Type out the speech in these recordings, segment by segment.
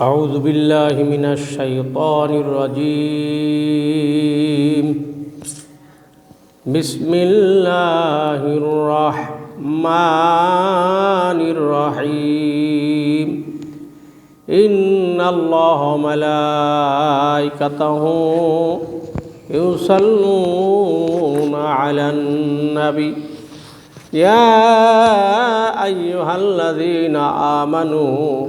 أعوذ بالله من الشيطان الرجيم. بسم الله الرحمن الرحيم. إن الله ملائكته يصلون على النبي. يا أيها الذين آمنوا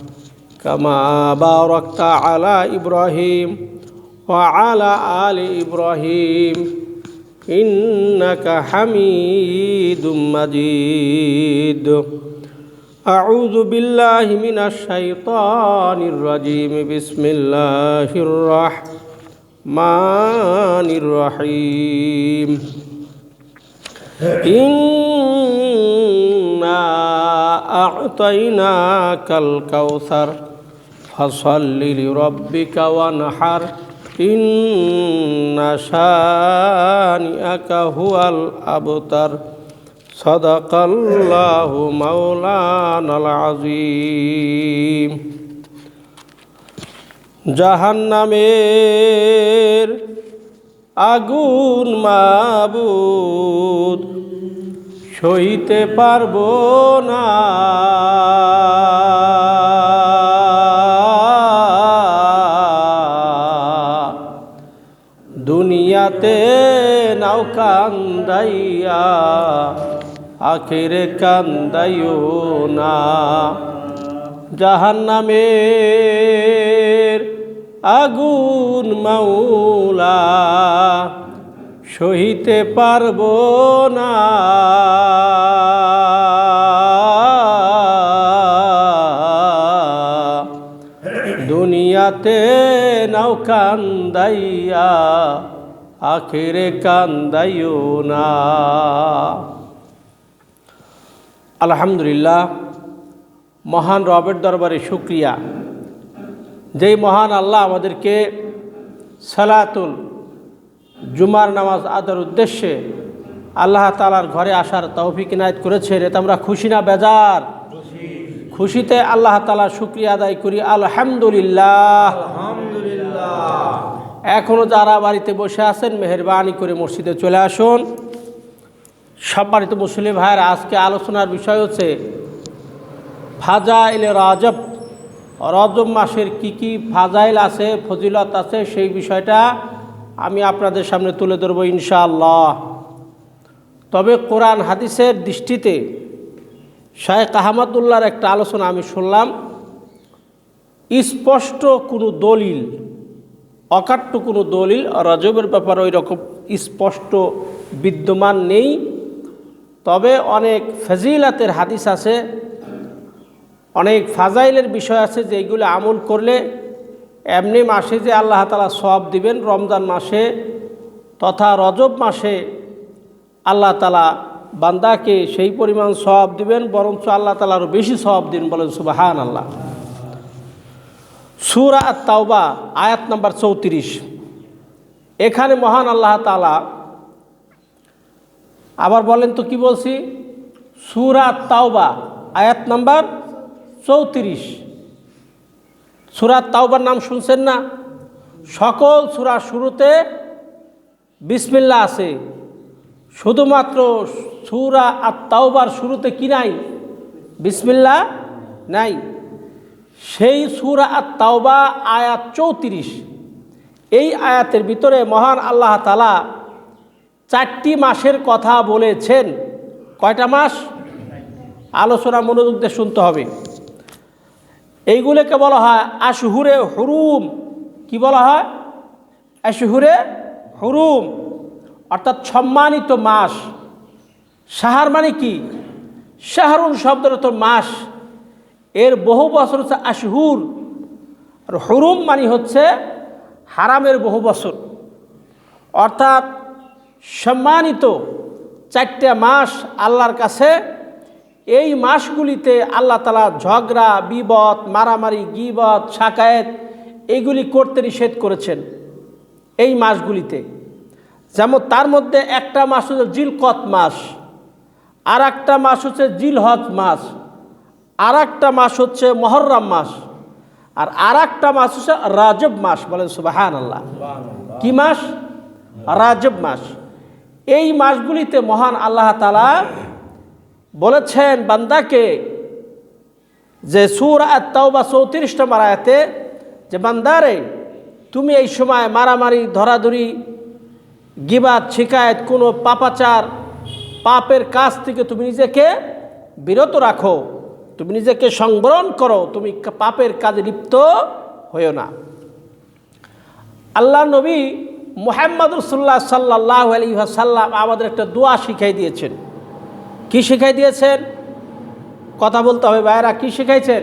كما باركت على إبراهيم وعلى آل إبراهيم إنك حميد مجيد. أعوذ بالله من الشيطان الرجيم. بسم الله الرحمن الرحيم. إنا أعطيناك الكوثر. فصل لربك وانحر إن شانئك هو الأبتر صدق الله مولانا العظيم জাহান্নামের আগুন মাবুদ সইতে পারবো না দুনিয়াতে নাও কান্দাইয়া, আখেরে কান্দাইও না। জাহান্নামের আগুন মাওলা, সহিতে পারব না। দুনিয়াতে নাও কান্দাইয়া আখেরে কান্দাইও না। আলহামদুলিল্লাহ, মহান রবের দরবারে শুক্রিয়া। যেই মহান আল্লাহ আমাদেরকে সালাতুল জুমার নামাজ আদার উদ্দেশ্যে আল্লাহ তালার ঘরে আসার তৌফিক ইনায়ত করেছেন এতে আমরা খুশি না বেজার? খুশিতে আল্লাহ তালা শুক্রিয়া আদায় করি, আলহামদুলিল্লাহ। আলহামদুলিল্লাহ। এখনও যারা বাড়িতে বসে আছেন, মেহরবানি করে মসজিদে চলে আসুন। সম্মানিত মুসলিম ভাইয়ের, আজকে আলোচনার বিষয় হচ্ছে, ফাজাইল রাজব, রজব মাসের কি কি ফাজাইল আছে, ফজিলত আছে, সেই বিষয়টা আমি আপনাদের সামনে তুলে ধরব ইনশাআল্লাহ। তবে কোরআন হাদিসের দৃষ্টিতে শায়েখ আহমদুল্লাহর একটা আলোচনা আমি শুনলাম, স্পষ্ট কোনো দলিল অকাট্য কোনো দলিল, রজবের ব্যাপারে ওই রকম স্পষ্ট বিদ্যমান নেই। তবে অনেক ফজিলাতের হাদিস আছে, অনেক ফাজাইলের বিষয় আছে যে এইগুলো আমল করলে এমনি মাসে যে আল্লাহ তালা সব দিবেন, রমজান মাসে তথা রজব মাসে আল্লাহ তালা বান্দাকে সেই পরিমাণ সব দিবেন, বরঞ্চ আল্লাহ তালা আরও বেশি সব দিন বলেন সুবাহান আল্লাহ সুরা তাওবা আয়াত নাম্বার চৌত্রিশ। এখানে মহান আল্লাহ তালা আবার বলেন তো কি বলছি? সুরা তাওবা আয়াত নাম্বার চৌত্রিশ। সুরাত তাওবার নাম শুনছেন না? সকল সুরা শুরুতে বিসমিল্লা আছে। শুধুমাত্র সুরা আর তাওবার শুরুতে কি নাই? বিসমিল্লা নাই। সেই সুরা তাওবা আয়াত চৌত্রিশ। এই আয়াতের ভিতরে মহান আল্লাহ তালা চারটি মাসের কথা বলেছেন। কয়টা মাস? আলোচনা, মনোযোগ দিয়ে শুনতে হবে। এইগুলোকে বলা হয় আশহুরে হুরুম। কি বলা হয়? আশহুরে হুরুম। অর্থাৎ সম্মানিত মাস। সাহার মানে কি? শাহরুন শব্দের তো মাস। এর বহু বছর হচ্ছে আশহুর। আর হুরুম মানে হচ্ছে হারামের বহু বছর। অর্থাৎ সম্মানিত চারটে মাস আল্লাহর কাছে, এই মাসগুলিতে আল্লাহ তালা ঝগড়া বিপদ মারামারি, গিবত শাকায়েত এইগুলি করতে নিষেধ করেছেন এই মাসগুলিতে। যেমন তার মধ্যে একটা মাস হচ্ছে জিলকত মাস আর একটা মাস হচ্ছে জিলহজ মাস। আর একটা মাস হচ্ছে মহরম মাস। আর আর একটা মাস হচ্ছে রাজব মাস, বলেন সুবাহান আল্লাহ কি মাস? রাজব মাস। এই মাসগুলিতে মহান আল্লাহ তালা বলেছেন বান্দাকে যে সুর আত্মাও বা চৌত্রিশ নম্বর আয়াতে যে, বান্দারে, তুমি এই সময় মারামারি, ধরাধরি, গিবাদ, শিকায়ত, কোনো পাপাচার, পাপের কাজ থেকে তুমি নিজেকে বিরত রাখো। তুমি নিজেকে সংবরণ করো তুমি পাপের কাজে লিপ্ত হইও না। আল্লাহ নবী মোহাম্মদ রসুল্লাহ সাল্লাহ আলী সাল্লাম আমাদের একটা দোয়া শিখাই দিয়েছেন। কি শিখাই দিয়েছেন? কথা বলতে হবে ভাইরা কি শিখাইছেন?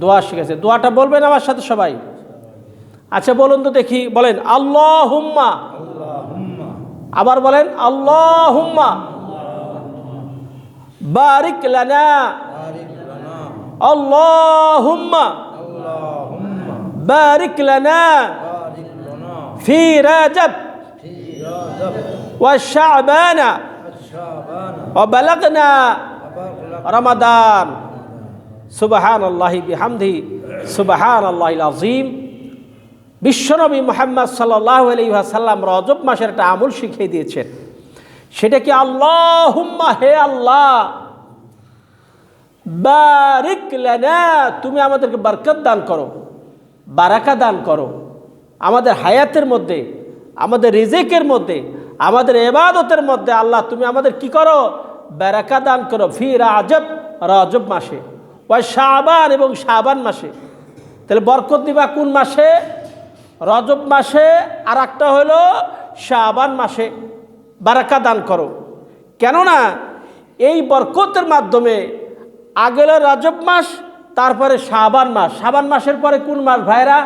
দোয়া শিখাইছে দোয়াটা বলবেন আমার সাথে সবাই? আচ্ছা বলুন তো দেখি বলেন আল্লাহ হুম্মা আবার বলেন আল্লাহ হুম্মা বারিক লানা আল্লাহ হুম্মা বারিক লানা في رجب والشعبان وبلغنا رمضان সুবাহান আল্লাহি বিহামদি সুবাহান আল্লাহ আজিম বিশ্বনবী মোহাম্মদ সাল্লাহ আলহিহাসাল্লাম রজব মাসের একটা আমল শিখিয়ে দিয়েছেন সেটা কি আল্লাহ হুম্মা হে আল্লাহ বারিক লানা, তুমি আমাদেরকে বরকত দান করো, বারাকা দান করো। আমাদের হায়াতের মধ্যে, আমাদের রিজেকের মধ্যে, আমাদের এবাদতের মধ্যে আল্লাহ, তুমি আমাদের কি করো? বেরাকা দান করো ফি রাজব, রজব মাসে ওই শাবান এবং শাবান মাসে। তাহলে বরকত দিবা কোন মাসে? রজব মাসে, আর একটা হলো শাবান মাসে। বারাকা দান করো। কেননা, এই বরকতের মাধ্যমে আগের রজব মাস, তারপরে শাবান মাস। শাবান মাসের পরে কোন মাস ভাইরা?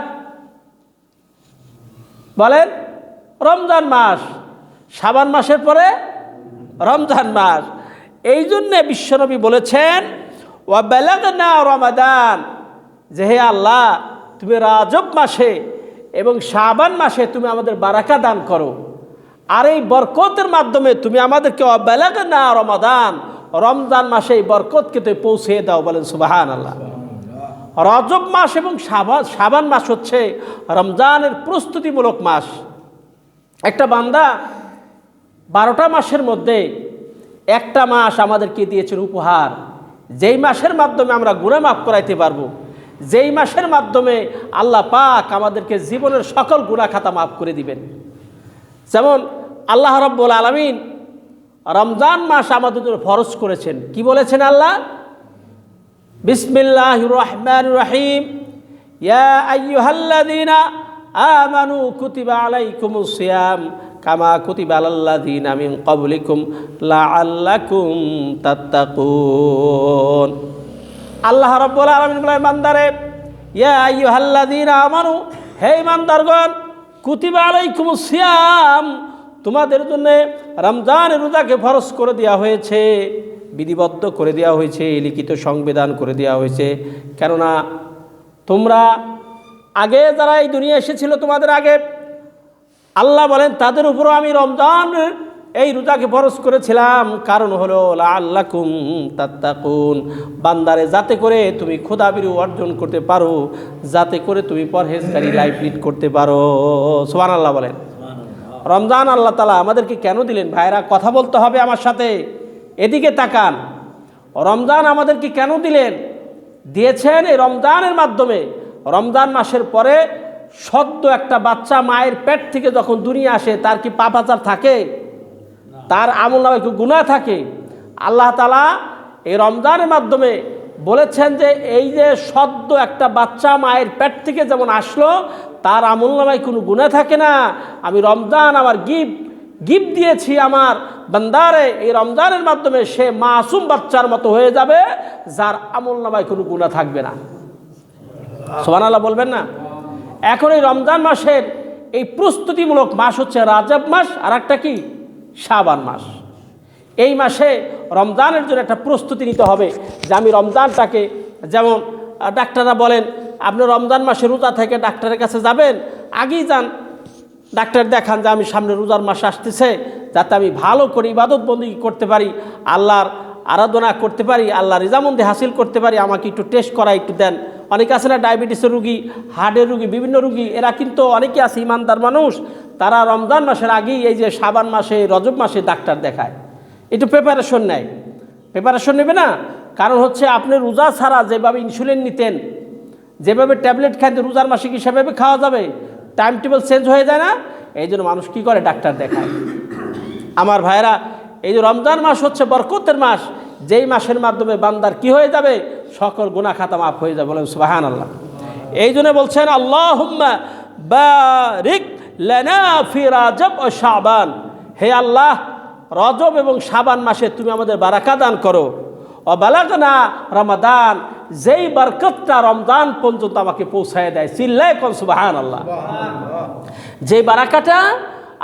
বলেন, রমজান মাস। শাবান মাসের পরে রমজান মাস। এই জন্যে বিশ্বনবী বলেছেন না রমাদান। যে হে আল্লাহ, তুমি রাজব মাসে এবং শাবান মাসে তুমি আমাদের বারাকা দান করো। আর এই বরকতের মাধ্যমে তুমি আমাদেরকে না রমাদান রমজান মাসে এই বরকতকে তুই পৌঁছে দাও, বলেন সুবাহান আল্লাহ রজব মাস এবং সাবান মাস হচ্ছে রমজানের প্রস্তুতিমূলক মাস। একটা বান্দা বারোটা মাসের মধ্যে একটা মাস আমাদেরকে দিয়েছেন উপহার। যেই মাসের মাধ্যমে আমরা গুণা মাফ করাইতে পারব, যেই মাসের মাধ্যমে আল্লাহ পাক আমাদেরকে জীবনের সকল গুণা খাতা মাফ করে দিবেন। যেমন আল্লাহ রব্বুল আলমিন রমজান মাস আমাদের জন্য ফরজ করেছেন। কি বলেছেন আল্লাহ? বিসমিল্লাহ রহমান রহিম। ইয়া আমানু কুতিবা আলাইকুমুস সিয়াম কামা কুতিবা আলাল্লাযীনা মিন ক্বাবলিকুম লাআল্লাকুম তাত্তাকুন। আল্লাহ রাব্বুল আলামিন বলে বান্দারে, ইয়া আইয়ুহাল্লাযীনা আমানু, হে ইমানদারগণ, কুতিবা আলাইকুমুস সিয়াম, তোমাদের জন্য রমজানের রোজাকে ফরজ করে দেওয়া হয়েছে, বিধিবদ্ধ করে দেওয়া হয়েছে, লিখিত সংবিধান করে দেওয়া হয়েছে। কেননা তোমরা আগে যারা এই দুনিয়া এসেছিল, তোমাদের আগে আল্লাহ বলেন, তাদের উপরও আমি রমজান এই রোজাকে ফরজ করেছিলাম। কারণ হলো আল্লাহ আল্লাকুম তাত্তাকুন। বান্দারে, যাতে করে তুমি ক্ষুদাবিরু অর্জন করতে পারো, যাতে করে তুমি পরহেজকারী লাইফ লিড করতে পারো। সোহান আল্লাহ বলেন। রমজান আল্লাহ তালা আমাদেরকে কেন দিলেন? ভাইরা কথা বলতে হবে আমার সাথে। এদিকে তাকান। রমজান আমাদেরকে কেন দিলেন? দিয়েছেন এই রমজানের মাধ্যমে। রমজান মাসের পরে সদ্য একটা বাচ্চা মায়ের পেট থেকে যখন দুনিয়া আসে তার কি পাপাচার থাকে? তার আমল নামে কি গুণা থাকে? আল্লাহ তালা এই রমজানের মাধ্যমে বলেছেন যে এই যে সদ্য একটা বাচ্চা মায়ের পেট থেকে যেমন আসলো, তার আমল নামায় কোনো গুণা থাকে না। আমি রমজান আমার গিফট গিফট দিয়েছি আমার বান্দারে, এই রমজানের মাধ্যমে সে মাসুম বাচ্চার মতো হয়ে যাবে, যার আমল নামায় কোনো গুণা থাকবে না। সোহান আল্লাহ বলবেন না? এখন এই রমজান মাসের এই প্রস্তুতিমূলক মাস হচ্ছে রাজাব মাস আর একটা কি? শাবান মাস। এই মাসে রমজানের জন্য একটা প্রস্তুতি নিতে হবে যে আমি রমজানটাকে যেমন ডাক্তাররা বলেন, আপনি রমজান মাসে রোজা থেকে ডাক্তারের কাছে যাবেন, আগেই যান, ডাক্তার দেখান যে আমি সামনে রোজার মাস আসতেছে, যাতে আমি ভালো করে ইবাদত বন্দি করতে পারি, আল্লাহর আরাধনা করতে পারি আল্লাহ রিজামন্দি হাসিল করতে পারি, আমাকে একটু টেস্ট করা একটু দেন। অনেকে আছে না ডায়াবেটিসের রুগী হার্টের রুগী, বিভিন্ন রুগী, এরা কিন্তু অনেকে আছে, ইমানদার মানুষ, তারা রমজান মাসের আগেই এই যে সাবান মাসে, রজব মাসে ডাক্তার দেখায়। একটু প্রিপারেশন নেয়। প্রিপারেশন নেবে না? কারণ হচ্ছে আপনি রোজা ছাড়া যেভাবে ইনসুলিন নিতেন, যেভাবে ট্যাবলেট খাইতে রোজার মাসে কি সেভাবে খাওয়া যাবে। টাইম টেবিল চেঞ্জ হয়ে যায় না? এই জন্য মানুষ কী করে? ডাক্তার দেখায়। আমার ভাইরা এই যে রমজান মাস হচ্ছে বরকতের মাস, যেই মাসের মাধ্যমে বান্দার কি হয়ে যাবে? সকল গুনাহ খাতা মাফ হয়ে যাবে। বলেন সুবাহান আল্লাহ এই জন্য বলছেন আল্লাহ বারিক লানা ও শাবান। হে আল্লাহ রজব এবং সাবান মাসে তুমি আমাদের বারাকা দান করো। ও বালাগনা রমাদান, যেই বরকতটা রমজান পর্যন্ত আমাকে পৌঁছায় দেয় চিল্লায় কন সুবাহান আল্লাহ যে বারাকাটা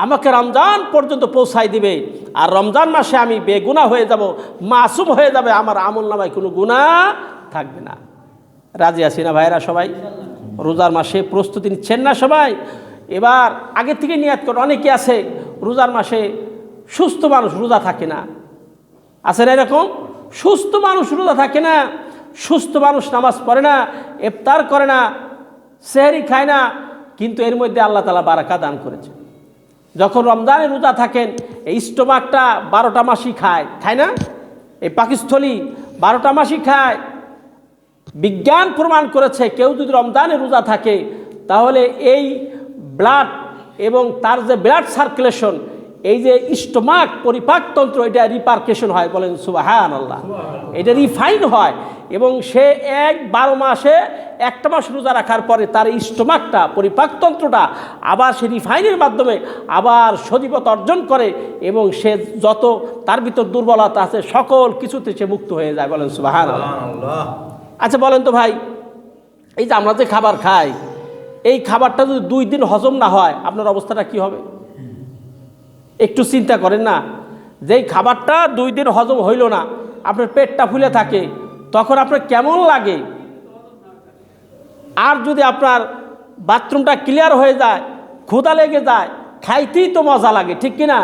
আমাকে রমজান পর্যন্ত পৌঁছাই দিবে, আর রমজান মাসে আমি বেগুনা হয়ে যাব, মাসুম হয়ে যাবে, আমার আমল নামায় কোনো গুণা থাকবে না। রাজি আছি না ভাইরা সবাই? রোজার মাসে প্রস্তুতি নিচ্ছেন না সবাই? এবার আগে থেকে নিয়াত করে, অনেকে আছে, রোজার মাসে সুস্থ মানুষ রোজা থাকে না। আছে না এরকম? সুস্থ মানুষ রোজা থাকে না, সুস্থ মানুষ নামাজ পড়ে না, ইফতার করে না, সেহরি খায় না, কিন্তু এর মধ্যে আল্লাহ তালা বারাকা দান করেছে যখন রমজানে রোজা থাকেন, এই স্টোমাকটা বারোটা মাসই খায় খায় না? এই পাকিস্থলী বারোটা মাসই খায়। বিজ্ঞান প্রমাণ করেছে, কেউ যদি রমজানে রোজা থাকে, তাহলে এই ব্লাড এবং তার যে ব্লাড সার্কুলেশন এই যে স্টোমাক পরিপাকতন্ত্র এটা রিপার্কেশন হয় বলেন সুবাহান আল্লাহ এটা রিফাইন হয় এবং সে এক বারো মাসে একটা মাস রোজা রাখার পরে তার স্টোমাকটা পরিপাকতন্ত্রটা আবার সে রিফাইনের মাধ্যমে আবার সজীবত অর্জন করে এবং সে যত তার ভিতর দুর্বলতা আছে সকল কিছুতে সে মুক্ত হয়ে যায় বলেন সুবাহান আল্লাহ আচ্ছা বলেন তো ভাই এই যে আমরা যে খাবার খাই এই খাবারটা যদি দুই দিন হজম না হয় আপনার অবস্থাটা কি হবে? একটু চিন্তা করেন না। যেই খাবারটা দুই দিন হজম হইল না, আপনার পেটটা ফুলে থাকে, তখন আপনার কেমন লাগে? আর যদি আপনার বাথরুমটা ক্লিয়ার হয়ে যায় ক্ষুদা লেগে যায়, খাইতেই তো মজা লাগে, ঠিক কিনা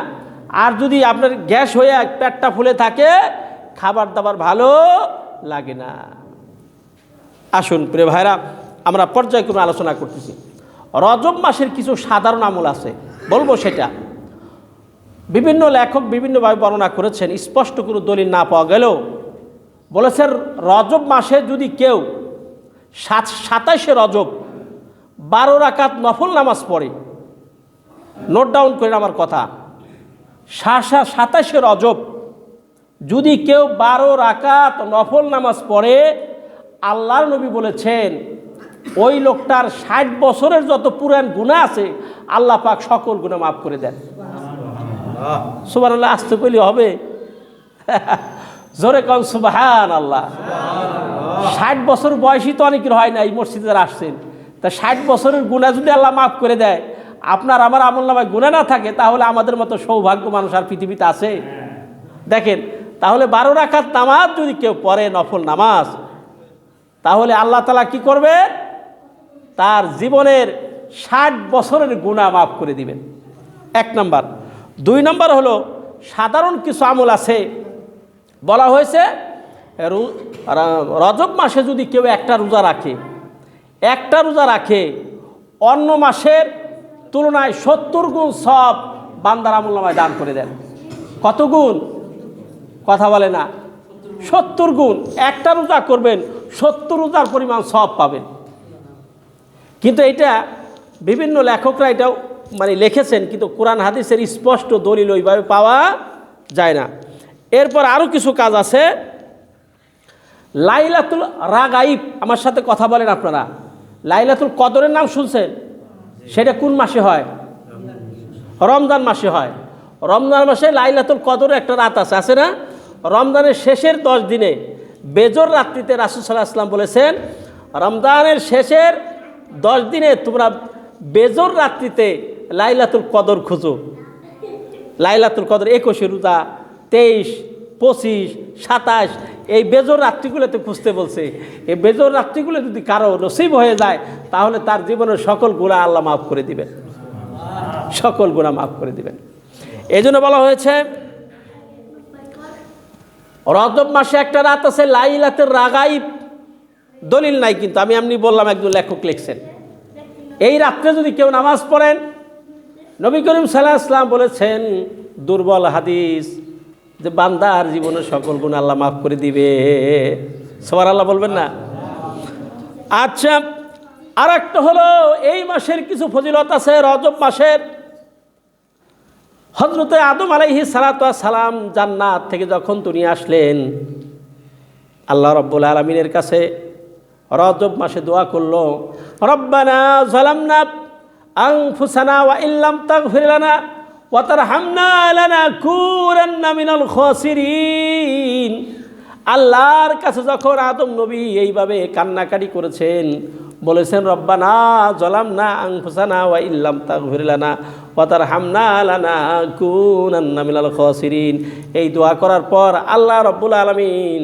আর যদি আপনার গ্যাস হয়ে পেটটা ফুলে থাকে খাবার দাবার ভালো লাগে না। আসুন প্রিয় ভাইরা, আমরা পর্যায়ক্রমে আলোচনা করতেছি। রজব মাসের কিছু সাধারণ আমল আছে, বলব সেটা। বিভিন্ন লেখক বিভিন্নভাবে বর্ণনা করেছেন, স্পষ্ট কোনো দলিল না পাওয়া গেলেও বলেছেন রজব মাসে যদি কেউ সাত সাতাশে রজব বারো রাকাত নফল নামাজ পড়ে, নোট ডাউন করেন আমার কথা সাসা সাতাশে রজব যদি কেউ বারো রাকাত নফল নামাজ পড়ে, আল্লাহর নবী বলেছেন, ওই লোকটার ষাট বছরের যত পুরান গুণা আছে, আল্লাহ পাক সকল গুণা মাফ করে দেন। সুবান আল্লাহ আসতে পেলে হবে। জোরে কন সুবাহান আল্লাহ ষাট বছর বয়সী তো অনেকের হয় না এই মসজিদে আসছেন। তা ষাট বছরের গুণা যদি আল্লাহ মাফ করে দেয়, আপনার আমার আমল নামায় গুণা না থাকে, তাহলে আমাদের মতো সৌভাগ্য মানুষ আর পৃথিবীতে আছে। দেখেন, তাহলে বারো রাখার নামাজ যদি কেউ পড়ে, নফল নামাজ, তাহলে আল্লাহ তালা কি করবে? তার জীবনের ষাট বছরের গুণা মাফ করে দিবেন। এক নাম্বার। দুই নম্বর হলো, সাধারণ কিছু আমল আছে। বলা হয়েছে রজব মাসে যদি কেউ একটা রোজা রাখে, একটা রোজা রাখে, অন্য মাসের তুলনায় সত্তর গুণ সব বান্দার আমল নামায় দান করে দেন। কত গুণ? কথা বলে না। সত্তর গুণ। একটা রোজা করবেন, সত্তর রোজার পরিমাণ সব পাবেন। কিন্তু এটা বিভিন্ন লেখকরা এটাও মানে লিখেছেন, কিন্তু কোরআন হাদিসের স্পষ্ট দলিল ওইভাবে পাওয়া যায় না। এরপর আরও কিছু কাজ আছে। লাইলাতুল রাগ রাগাইব, আমার সাথে কথা বলেন আপনারা। লাইলাতুল কদরের নাম শুনছেন? সেটা কোন মাসে হয়? রমজান মাসে হয়। রমজান মাসে লাইলাতুল কদরের একটা রাত আছে আছে না? রমজানের শেষের দশ দিনে বেজর রাত্রিতে রাসুল সাল্লাহ আসলাম বলেছেন, রমজানের শেষের দশ দিনে তোমরা বেজর রাত্রিতে লাইলাতুল কদর খুঁজো। লাইলাতুল কদর একুশে রোজা, তেইশ, পঁচিশ, সাতাশ, এই বেজর রাত্রিগুলোতে খুঁজতে বলছে। এই বেজর রাত্রিগুলো যদি কারও নসিব হয়ে যায়, তাহলে তার জীবনের সকল গুণা আল্লাহ মাফ করে দিবেন। সকল গুণা মাফ করে দিবেন। এই জন্য বলা হয়েছে, রজব মাসে একটা রাত আছে, লাইলাতের রাগাইব। দলিল নাই কিন্তু, আমি এমনি বললাম, একজন লেখক লিখছেন। এই রাত্রে যদি কেউ নামাজ পড়েন নবী করিম সাল্লাহ আসলাম বলেছেন, দুর্বল হাদিস, যে বান্দার জীবনের সকল গুণ আল্লাহ মাফ করে দিবে। সবার আল্লাহ বলবেন না? আচ্ছা আর একটা হলো, এই মাসের কিছু ফজিলত আছে, রজব মাসের। হজরতে আদম আলাইহি সালাম জান্নাত থেকে যখন দুনিয়া আসলেন, আল্লাহ রব্বুল আলমিনের কাছে রজব মাসে দোয়া করল, রব্বানা জালামনা মিনাল খাসিরিন। আল্লাহর কাছে যখন আদম নবী এইভাবে কান্নাকাটি করেছেন, বলেছেন, রব্বানা জলাম না আং আংফুসানা ওয়া ইল্লাম তাগফির লানা ওয়া তারহামনা লানাকুনান্না মিনাল খাসিরিন। এই দোয়া করার পর আল্লাহ রব্বুল আলামিন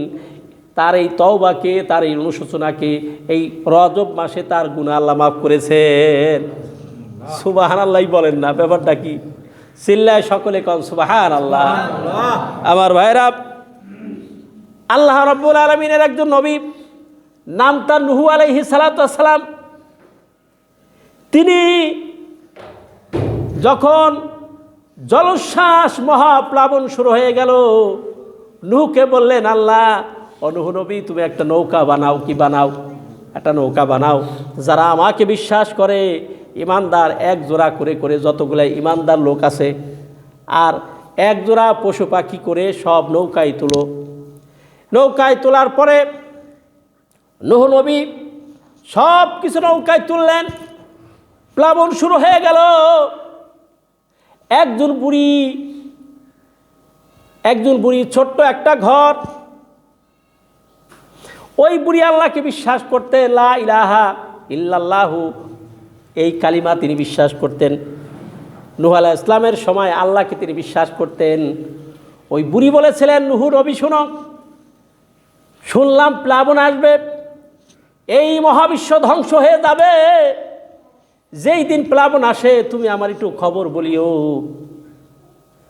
তার এই তওবাকে, তার এই অনুশোচনাকে, এই রজব মাসে তার গুণা আল্লাহ মাফ করেছেন। সুবাহান আল্লাহ বলেন না, ব্যাপারটা কি? চিল্লায় সকলে কন সুবাহান আল্লাহ আমার ভাইরা, আল্লাহ রব্বুল আলমিনের একজন নবী, নাম তার নুহু আলাইহি সালাতাম তিনি যখন জলশ্বাস মহাপ্লাবন শুরু হয়ে গেল, নুহুকে বললেন, আল্লাহ অনুহ নবী, তুমি একটা নৌকা বানাও, কি বানাও? একটা নৌকা বানাও। যারা আমাকে বিশ্বাস করে ইমানদার এক জোড়া করে করে যতগুলো ইমানদার লোক আছে, আর এক জোড়া পশু পাখি করে সব নৌকায় তুলো। নৌকায় তোলার পরে নুহ নবী সব কিছু নৌকায় তুললেন। প্লাবন শুরু হয়ে গেল। একজন বুড়ি একজন বুড়ি ছোট্ট একটা ঘর। ওই বুড়ি আল্লাহকে বিশ্বাস করতে, লা ইলাহা ইল্লাল্লাহু এই কালিমা তিনি বিশ্বাস করতেন। নুহ আলাহ ইসলামের সময় আল্লাহকে তিনি বিশ্বাস করতেন। ওই বুড়ি বলেছিলেন, নুহু, রবি, শুনো। শুনলাম প্লাবন আসবে। এই মহাবিশ্ব ধ্বংস হয়ে যাবে। যেই দিন প্লাবন আসে, তুমি আমার একটু খবর বলিও।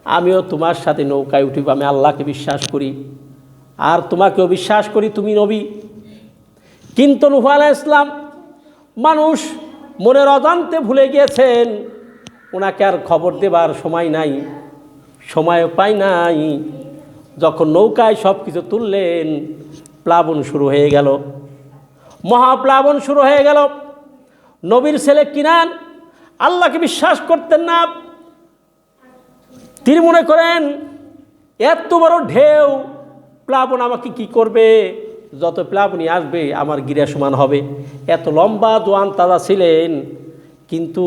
আমিও তোমার সাথে নৌকায় উঠিব, আমি আল্লাহকে বিশ্বাস করি। আর তোমাকেও বিশ্বাস করি, তুমি নবী। কিন্তু নুহ আলাহ ইসলাম মানুষ মনের অজান্তে ভুলে গিয়েছেন। ওনাকে আর খবর দেবার সময় নাই, সময়ও পাই নাই। যখন নৌকায় সব কিছু তুললেন, প্লাবন শুরু হয়ে গেল। মহাপ্লাবন শুরু হয়ে গেল। নবীর ছেলে কিনান আল্লাহকে বিশ্বাস করতেন না। তিনি মনে করেন, এত বড় ঢেউ, প্লাবন আমাকে কি করবে? যত প্লাবনই আসবে, আমার গিরা সমান হবে। এত লম্বা দোয়ান তাজা ছিলেন, কিন্তু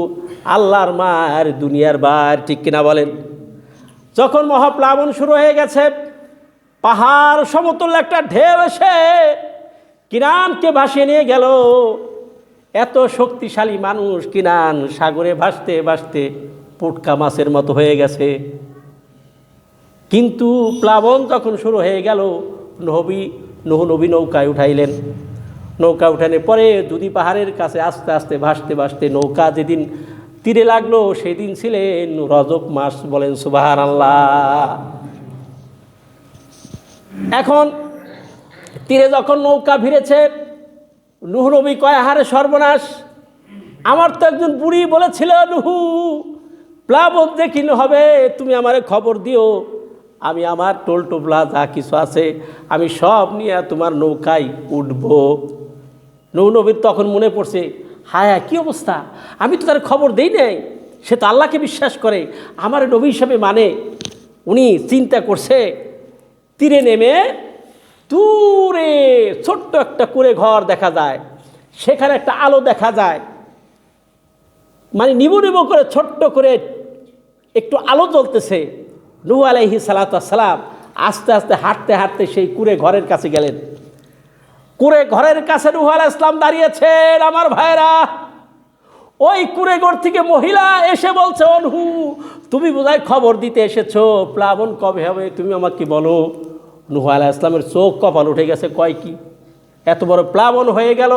আল্লাহর মার দুনিয়ার বার, ঠিক কিনা বলেন? যখন মহাপ্লাবন শুরু হয়ে গেছে, পাহাড় সমতুল্য একটা ঢেউ এসে কিনানকে ভাসিয়ে নিয়ে গেল। এত শক্তিশালী মানুষ কিনান সাগরে ভাসতে ভাসতে পুটকা মাছের মতো হয়ে গেছে। কিন্তু প্লাবন যখন শুরু হয়ে গেল, নবী নহ নবী নৌকায় উঠাইলেন। নৌকা উঠানোর পরে যদি পাহাড়ের কাছে আস্তে আস্তে ভাসতে ভাসতে নৌকা যেদিন তীরে লাগল, সেদিন ছিলেন রজব মাস বলেন সুবাহান আল্লাহ এখন তীরে যখন নৌকা ভিড়েছে, নুহ নবী কয় হারে সর্বনাশ, আমার তো একজন বুড়ি বলেছিল, নুহু, প্লাবন কিনে হবে, তুমি আমারে খবর দিও। আমি আমার টোল টোপলা যা কিছু আছে, আমি সব নিয়ে তোমার নৌকায় উঠব। নৌ নবীর তখন মনে পড়ছে, হায় হায় কী অবস্থা? আমি তো তার খবর দেই নাই। সে তো আল্লাহকে বিশ্বাস করে, আমার নবী হিসাবে মানে। উনি চিন্তা করছে, তীরে নেমে দূরে ছোট্ট একটা করে ঘর দেখা যায়, সেখানে একটা আলো দেখা যায়। মানে নিবু নিবু করে ছোট্ট করে একটু আলো জ্বলতেছে। নূ আলাইহি সালাম আস্তে আস্তে হাঁটতে হাঁটতে সেই কুড়ে ঘরের কাছে গেলেন। কুড়ে ঘরের কাছে রুহাল ইসলাম দাঁড়িয়েছেন আমার ভাইরা ওই কুড়ে ঘর থেকে মহিলা এসে বলছে অনুহু তুমি বোধহয় খবর দিতে এসেছ। প্লাবন কবে হবে তুমি আমাকে বলো। নুহু আলাহ ইসলামের চোখ কপাল উঠে গেছে, কয় কি? এত বড় প্লাবন হয়ে গেল,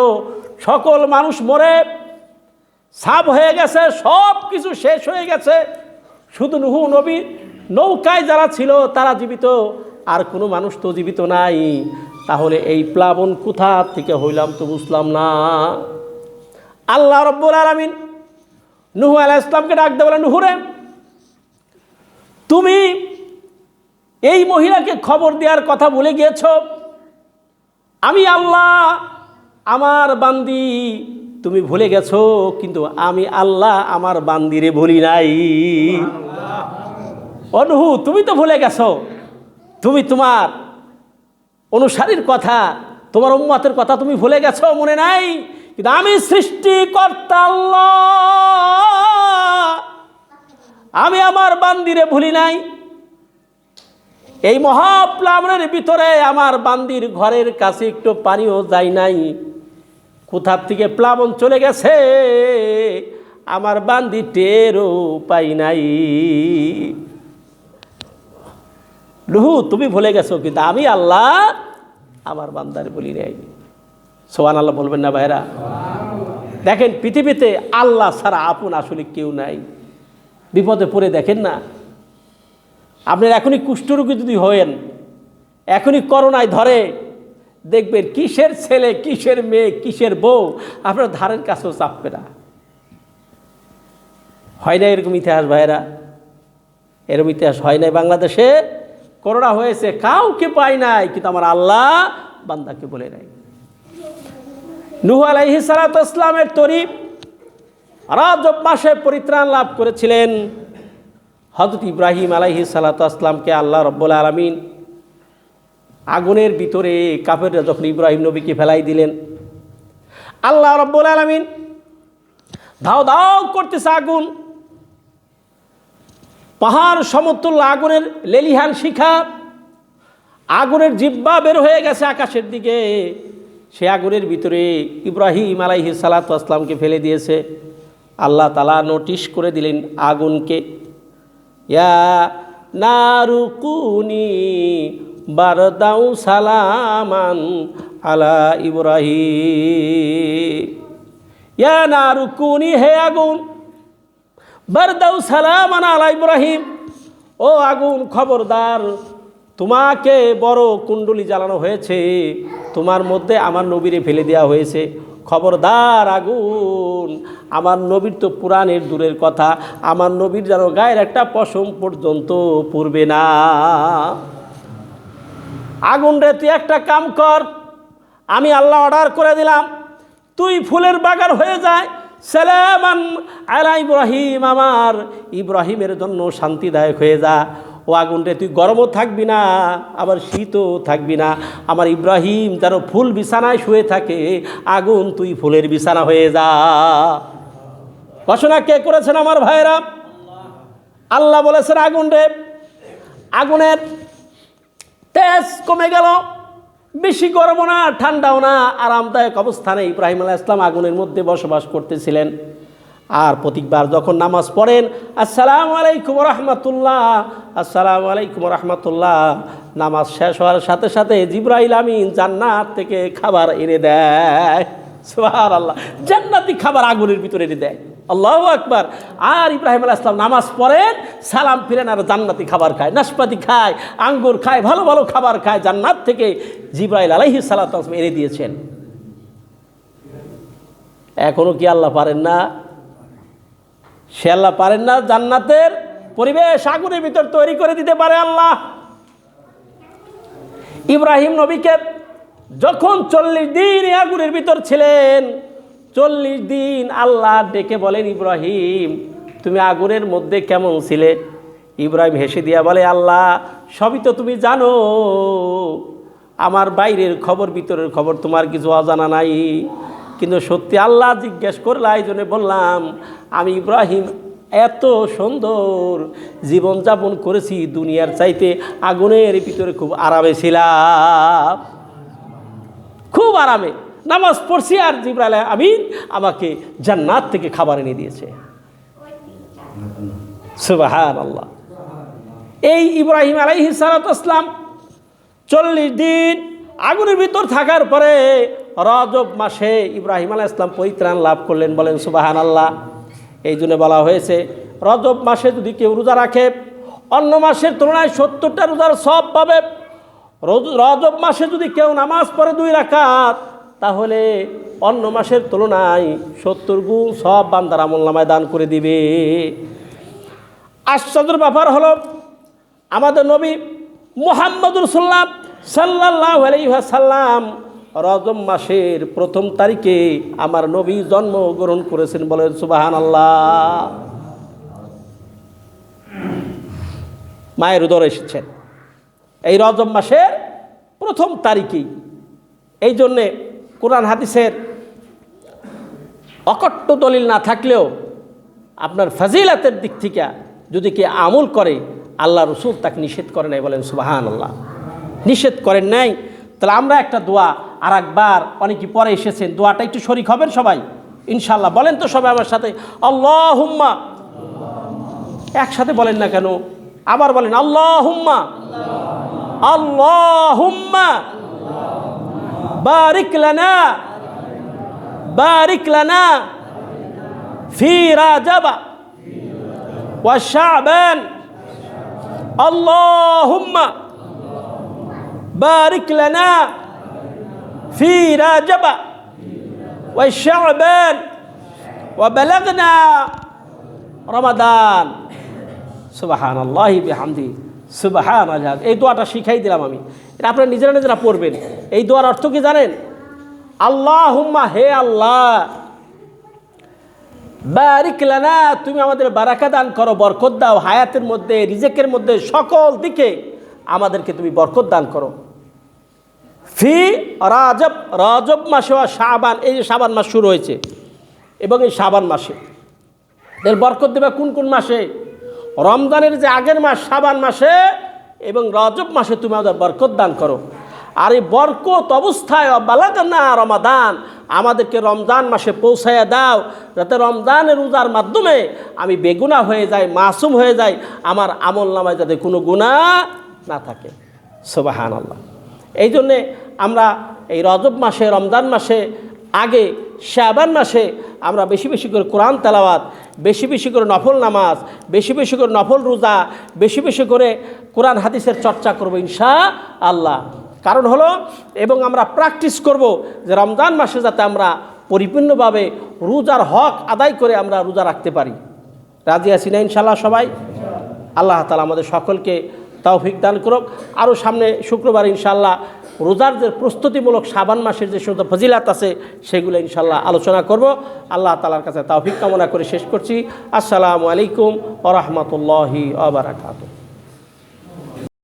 সকল মানুষ মরে, সাপ হয়ে গেছে সব কিছু শেষ হয়ে গেছে। শুধু নুহু নবী নৌকায় যারা ছিল, তারা জীবিত, আর কোনো মানুষ তো জীবিত নাই। তাহলে এই প্লাবন কোথা থেকে হইলাম তো বুঝলাম না। আল্লাহ রব্বুল আলমিন নুহু আলাহ ইসলামকে ডাক দেবো নুহুরে, তুমি এই মহিলাকে খবর দেওয়ার কথা বলে গিয়েছ? আমি আল্লাহ, আমার বান্দি, তুমি ভুলে গেছো, কিন্তু আমি আল্লাহ, আমার বান্দিরে ভুলি নাই। অনুহু, তুমি তো ভুলে গেছো। তুমি তোমার অনুসারীর কথা, তোমার উম্মতের কথা তুমি ভুলে গেছো, মনে নাই? কিন্তু আমি সৃষ্টিকর্তা আমি আমার বান্দিরে ভুলি নাই। এই মহাপ্লাবনের ভিতরে আমার বান্দির ঘরের কাছে একটু পানিও যায় নাই। কোথার থেকে প্লাবন চলে গেছে, আমার বান্দি টেরও পাই নাই। লুহু তুমি ভুলে গেছো, কিন্তু আমি আল্লাহ আমার বান্দার বলি নাই। সোহান আল্লাহ বলবেন না ভাইরা দেখেন, পৃথিবীতে আল্লাহ ছাড়া আপন আসলে কেউ নাই। বিপদে পড়ে দেখেন না। আপনার এখনই কুষ্ঠরোগী যদি হয়েন, এখনই করোনায় ধরে, দেখবেন কিসের ছেলে, কিসের মেয়ে, কিসের বউ, আপনার ধারের কাছেও চাপবে না। হয় না এরকম ইতিহাস ভাইরা এরকম ইতিহাস হয় নাই বাংলাদেশে? করোনা হয়েছে, কাউকে পাই নাই, কিন্তু আমার আল্লাহ বান্দাকে বলে নাই নুহ আলাইহি সালাতামের তরি রাজব মাসে পরিত্রাণ লাভ করেছিলেন হজরত ইব্রাহিম আলাইহি আসলামকে আল্লাহ রব্বুল আলমিন আগুনের ভিতরে কাফেররা যখন ইব্রাহিম নবীকে ফেলাই দিলেন, আল্লাহ রব্বুল আলমিন ধাও ধাও করতেছে আগুন। পাহাড় সমতুল্য আগুনের লেলিহান শিখা, আগুনের জিব্বা বের হয়ে গেছে আকাশের দিকে। সে আগুনের ভিতরে ইব্রাহিম আলাইহি সালাতু আসলামকে ফেলে দিয়েছে। আল্লাহ তালা নোটিশ করে দিলেন আগুনকে। ইয়া নারুকুনি বারদাউ সালামান আলা ইব্রাহিম। ইয়া নারুকুনি হে আগুন বারদাউ সালামান আলা ইব্রাহিম। ও আগুন খবরদার, তোমাকে বড় কুণ্ডলি জ্বালানো হয়েছে, তোমার মধ্যে আমার নবীরে ফেলে দেওয়া হয়েছে। খবরদার আগুন, আমার নবীর তো পুরাণের দূরের কথা, আমার নবীর যেন গায়ের একটা পশম পর্যন্ত পূর্বে না। আগুন রে, তুই একটা কাম কর, আমি আল্লাহ অর্ডার করে দিলাম, তুই ফুলের বাগান হয়ে যায় সেলেমান আলা ইব্রাহিম, আমার ইব্রাহিমের জন্য শান্তিদায়ক হয়ে যা। ও আগুন রে, তুই গরমও থাকবি না, আবার শীতও থাকবি না। আমার ইব্রাহিম যেন ফুল বিছানায় শুয়ে থাকে, আগুন তুই ফুলের বিছানা হয়ে যা। ঘোষণা কে করেছেন আমার ভাইরা আল্লাহ বলেছেন আগুন রে। আগুনের তেজ কমে গেল। বেশি গরমও না, ঠান্ডাও না, আরামদায়ক অবস্থানে ইব্রাহিম আলাহ ইসলাম আগুনের মধ্যে বসবাস করতেছিলেন। আর প্রতিবার যখন নামাজ পড়েন, আসসালাম আলাইকুম রহমতুল্লাহ, আসসালাম আলাইকুম রহমতুল্লাহ। নামাজ শেষ হওয়ার সাথে সাথে জিব্রাইল আমিন জান্নাত থেকে খাবার এনে দেয়। সোহার আল্লাহ জান্নাতি খাবার আগুনের ভিতরে এনে দেয়। আল্লাহ আকবার। আর ইব্রাহিম আলাহ ইসলাম নামাজ পড়েন, সালাম ফিরেন আর জান্নাতি খাবার খায়, নাশপাতি খায়, আঙ্গুর খায়, ভালো ভালো খাবার খায়, জান্নাত থেকে জিব্রাইল আলাইহি সালাম এনে দিয়েছেন। এখনও কি আল্লাহ পারেন না? সে আল্লাহ পারেন না জান্নাতের পরিবেশ আগুনের ভিতর তৈরি করে দিতে পারে আল্লাহ। ইব্রাহিম নবীকে যখন চল্লিশ দিন আগুনের ভিতর ছিলেন চল্লিশ দিন আল্লাহ ডেকে বলেন, ইব্রাহিম, তুমি আগুনের মধ্যে কেমন ছিলে? ইব্রাহিম হেসে দিয়া বলে, আল্লাহ, সবই তো তুমি জানো। আমার বাইরের খবর, ভিতরের খবর তোমার কিছু অজানা নাই। কিন্তু সত্যি আল্লাহ জিজ্ঞেস করলা, এই জন্য বললাম, আমি ইব্রাহিম এত সুন্দর জীবনযাপন করেছি, দুনিয়ার চাইতে আগুনের ভিতরে খুব আরামে ছিলাম। খুব আরামে। নামাজ পড়ছি আর জিব্রাইল আমিন আমাকে জান্নাত থেকে খাবার এনে দিয়েছে। সুবাহান আল্লাহ এই ইব্রাহিম আলাইহি সালাতাম চল্লিশ দিন আগুনের ভিতর থাকার পরে রজব মাসে ইব্রাহিম আলাহ ইসলাম পরিত্রাণ লাভ করলেন বলেন সুবাহান আল্লাহ এই জন্য বলা হয়েছে, রজব মাসে যদি কেউ রোজা রাখে, অন্য মাসের তুলনায় সত্তরটা রোজার সব পাবে। রজ- রজব মাসে যদি কেউ নামাজ পড়ে দুই রাকাত তাহলে অন্য মাসের তুলনায় সত্তর গুণ সব বান্দার আমল নামায় দান করে দিবে। আশ্চর্যের ব্যাপার হলো, আমাদের নবী মোহাম্মদুর সাল্লাম সাল্লাহ আলাইসাল্লাম রজম মাসের প্রথম তারিখে আমার নবী জন্মগ্রহণ করেছেন বলেন সুবাহান আল্লাহ মায়ের উদরে এসেছেন এই রজম মাসের প্রথম তারিখেই। এই জন্যে কোরআন হাদিসের অকট্ট দলিল না থাকলেও আপনার ফাজিলাতের দিক থেকে যদি কে আমল করে, আল্লাহ রসুল তাকে নিষেধ করে নাই, বলেন সুবাহান আল্লাহ নিষেধ করেন নাই। তাহলে আমরা একটা দোয়া আর একবার অনেকে পরে এসেছেন, দোয়াটা একটু শরিক হবেন সবাই? ইনশাল্লাহ বলেন তো সবাই আমার সাথে আল্লাহ হুম্মা একসাথে বলেন না কেন? আবার বলেন আল্লাহ হুম্মা আল্লাহ হুম্মা বারিক লানা বারিক লানা ফি রাজাবা ওয়া শাবান। আল্লাহুম্মা বারিক লানা ফি রাজাবা ওয়া শাবান। ওয়া সুবাহান আল্লাহি বিহামদি সুবাহান আল্লাহ এই দোয়াটা শিখাই দিলাম আমি। এটা আপনারা নিজেরা নিজেরা পড়বেন। এই দোয়ার অর্থ কি জানেন? আল্লাহ হুম্মা হে আল্লাহ, বারিক তুমি আমাদের বারাকা দান করো, বরকত দাও, হায়াতের মধ্যে, রিজেকের মধ্যে, সকল দিকে আমাদেরকে তুমি বরকত দান করো। ফি রাজব রাজব মাসে বা শাবান, এই যে শাবান মাস শুরু হয়েছে, এবং এই শাবান মাসে। এর বরকত দেবে কোন কোন মাসে? রমজানের যে আগের মাস, শাবান মাসে এবং রজব মাসে তুমি আমাদের বরকত দান করো। আর এই বরকত অবস্থায় বালাগানা রমাদান, আমাদেরকে রমজান মাসে পৌঁছাইয়া দাও, যাতে রমজানের রোজার মাধ্যমে আমি বেগুনা হয়ে যাই, মাসুম হয়ে যাই, আমার আমল নামায় যাতে কোনো গুণা না থাকে। সোবাহান আল্লাহ এই জন্যে আমরা এই রজব মাসে, রমজান মাসে আগে শাবান মাসে আমরা বেশি বেশি করে কোরআন তেলাওয়াত, বেশি বেশি করে নফল নামাজ, বেশি বেশি করে নফল রোজা, বেশি বেশি করে কোরআন হাদিসের চর্চা করব ইনশা আল্লাহ কারণ হলো, এবং আমরা প্র্যাকটিস করব যে রমজান মাসে যাতে আমরা পরিপূর্ণভাবে রোজার হক আদায় করে আমরা রোজা রাখতে পারি। রাজি আছি না ইনশাল্লাহ সবাই? আল্লাহ তালা আমাদের সকলকে তৌফিক দান করুক। আরও সামনে শুক্রবার ইনশাল্লাহ রোজার যে প্রস্তুতিমূলক সাবান মাসের যে সমস্ত ফজিলাত আছে, সেগুলো ইনশাল্লাহ আলোচনা করব। আল্লাহ তালার কাছে তৌফিক কামনা করে শেষ করছি। আসসালামু আলাইকুম ওরহমতুল্লাহি আবরাকাতু